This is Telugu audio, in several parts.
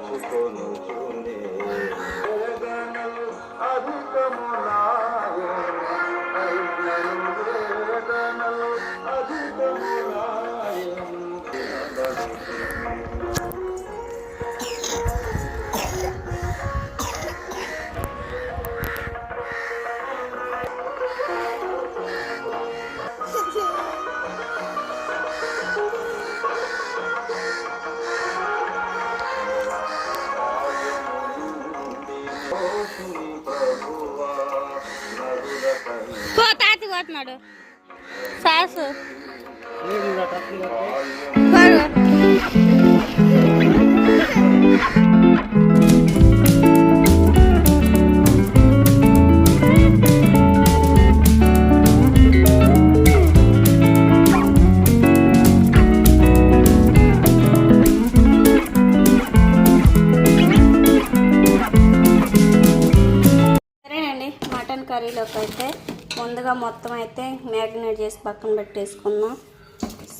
దాచుకొని చూనే అధికమునా తాతి పోతున్నాడు సాసు పోరు. సరేనండి మటన్ కర్రీలోకి అయితే ముందుగా మొత్తం అయితే మ్యారినేట్ చేసి పక్కన పెట్టేసుకుందాం.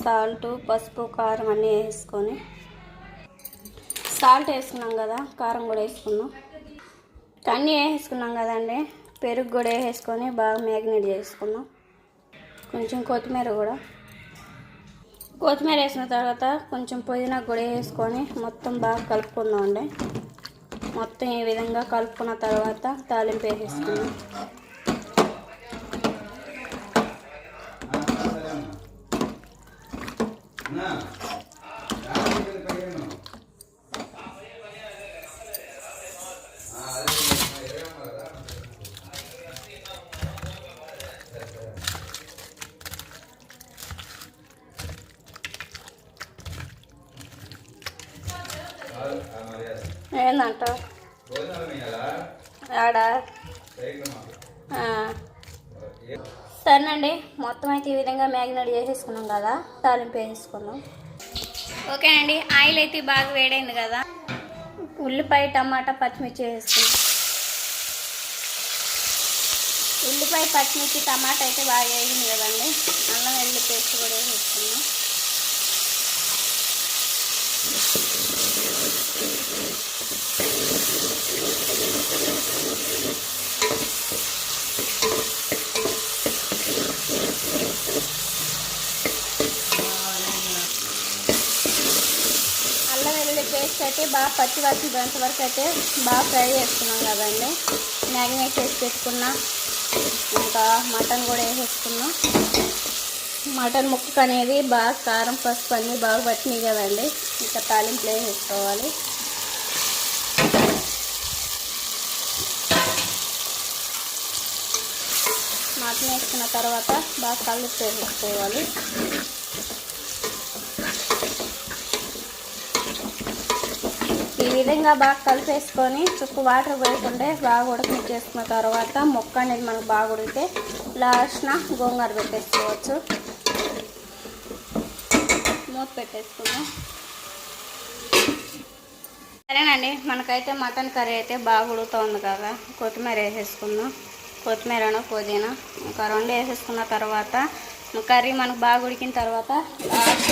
సాల్ట్ పసుపు కారం అన్నీ వేసుకొని. సాల్ట్ వేసుకున్నాం కదా కారం కూడా వేసుకున్నాం అన్నీ వేసుకున్నాం కదండి. పెరుగు కూడా వేసుకొని బాగా మ్యారినేట్ చేసుకుందాం. కొంచెం కొత్తిమీర కూడా. కొత్తిమీర వేసిన తర్వాత కొంచెం పుదీనా కూడా వేసుకొని మొత్తం బాగా కలుపుకుందాం అండి మొత్తం ఈ విధంగా కలుపుకున్న తర్వాత తాలింపు వేసేసుకుందాం. ఏందంటావు ఆడా? సరేనండి మొత్తం అయితే ఈ విధంగా మ్యాగ్నేట్ చేసేసుకున్నాం కదా తాలింపు వేసేసుకున్నాం. ఓకేనండి ఆయిల్ అయితే బాగా వేడైంది కదా. ఉల్లిపాయ టమాటా పచ్చిమిర్చి వేసుకున్నాం ఉల్లిపాయ పచ్చిమిర్చి టమాటా అయితే బాగా వేగింది కదండి. అల్లం వెల్లుల్లి పేస్ట్ కూడా వేసేసుకున్నాం పేస్ట్ అయితే బాగా పచ్చి వాసన గంట వరకు అయితే బాగా ఫ్రై చేసుకున్నాం కదండి. మ్యాగ్నేట్ చేసి పెట్టుకున్నా ఇంకా మటన్ కూడా వేసేసుకున్నాం. మటన్ ముక్కకు అనేది బాగా కారం పసుపు అన్నీ బాగా పట్టినాయి కదండి. ఇంకా తాలింపులు వేసేసుకోవాలి మటన్ వేసుకున్న తర్వాత బాగా కళ్ళు వేసుకోవాలి ఈ విధంగా బాగా కలిపేసుకొని చుట్టూ వాటర్ పోయకుంటే బాగా ఉడకనిచ్చేసుకున్న తర్వాత మొక్క అనేది మనకు బాగా ఉడికితే లాస్ట్న గోంగూర పెట్టేసుకోవచ్చు. మూత పెట్టేసుకుందాం. సరేనండి మనకైతే మటన్ కర్రీ అయితే బాగా ఉడుతుంది కదా. కొత్తిమీర వేసేసుకుందాం. కొత్తిమీరను పుదీనా ఒక రెండు వేసేసుకున్న తర్వాత కర్రీ మనకు బాగా ఉడికిన తర్వాత లాస్ట్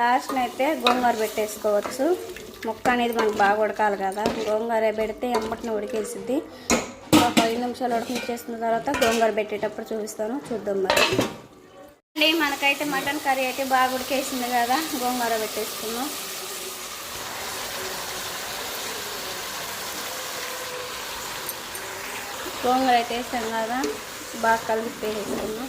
లాస్ట్ అయితే గోంగూర పెట్టేసుకోవచ్చు. ముక్క అనేది మనకు బాగా ఉడకాలి కదా. గోంగూర పెడితే ఎమ్మటిని ఉడికేసిద్ది. ఒక పది నిమిషాలు ఉడికించేసిన తర్వాత గోంగూర పెట్టేటప్పుడు చూపిస్తాను. చూద్దాం మరి. అండి మనకైతే మటన్ కర్రీ అయితే బాగా ఉడికేసింది కదా గోంగూర పెట్టేసుకున్నాం గోంగూర అయితే వేసాం కదా బాగా కలిపి వేసుకుందాం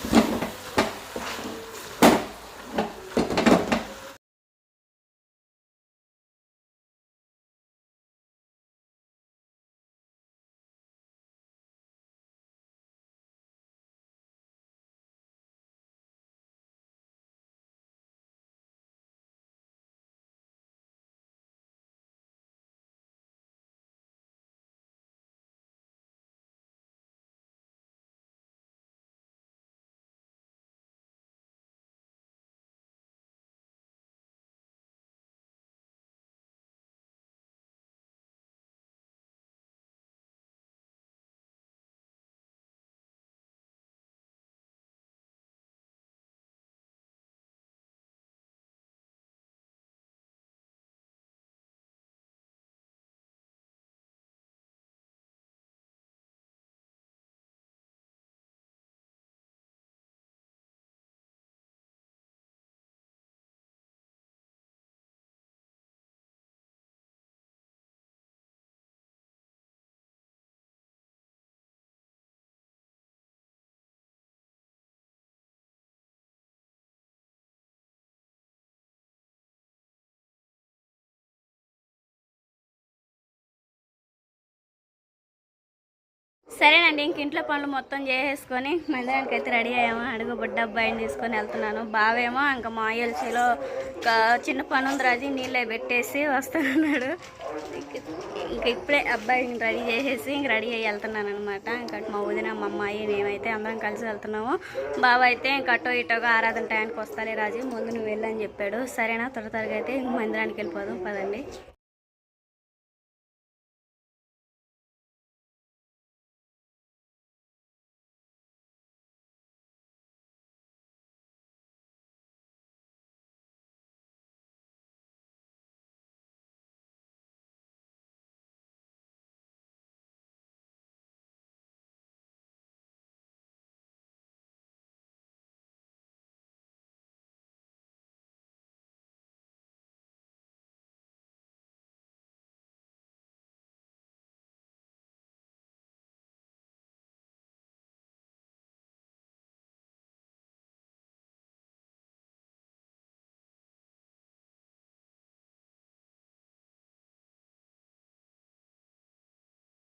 సరేనండి ఇంక ఇంట్లో పనులు మొత్తం చేసేసుకొని మందిరానికి అయితే రెడీ అయ్యాము. అడుగు బుడ్డ అబ్బాయిని తీసుకొని వెళ్తున్నాను. బావేమో ఇంకా మా ఎల్సీలో ఒక చిన్న పని ఉంది రాజు నీళ్ళే పెట్టేసి వస్తానన్నాడు ఇంక- ఇప్పుడే అబ్బాయిని రెడీ చేసేసి ఇంక రెడీ అయ్యి వెళ్తున్నాను అనమాట ఇంకా మా వదిన మా అమ్మాయి మేమైతే అందరం కలిసి వెళ్తున్నాము. బావ అయితే ఇంక అటో ఇటోగా ఆరాధన టైంకి వస్తాలే రాజు ముందు నువ్వు వెళ్ళని చెప్పాడు. సరేనా త్వర త్వరగా అయితే ఇంక మందిరానికి వెళ్ళిపోదాం పదండి.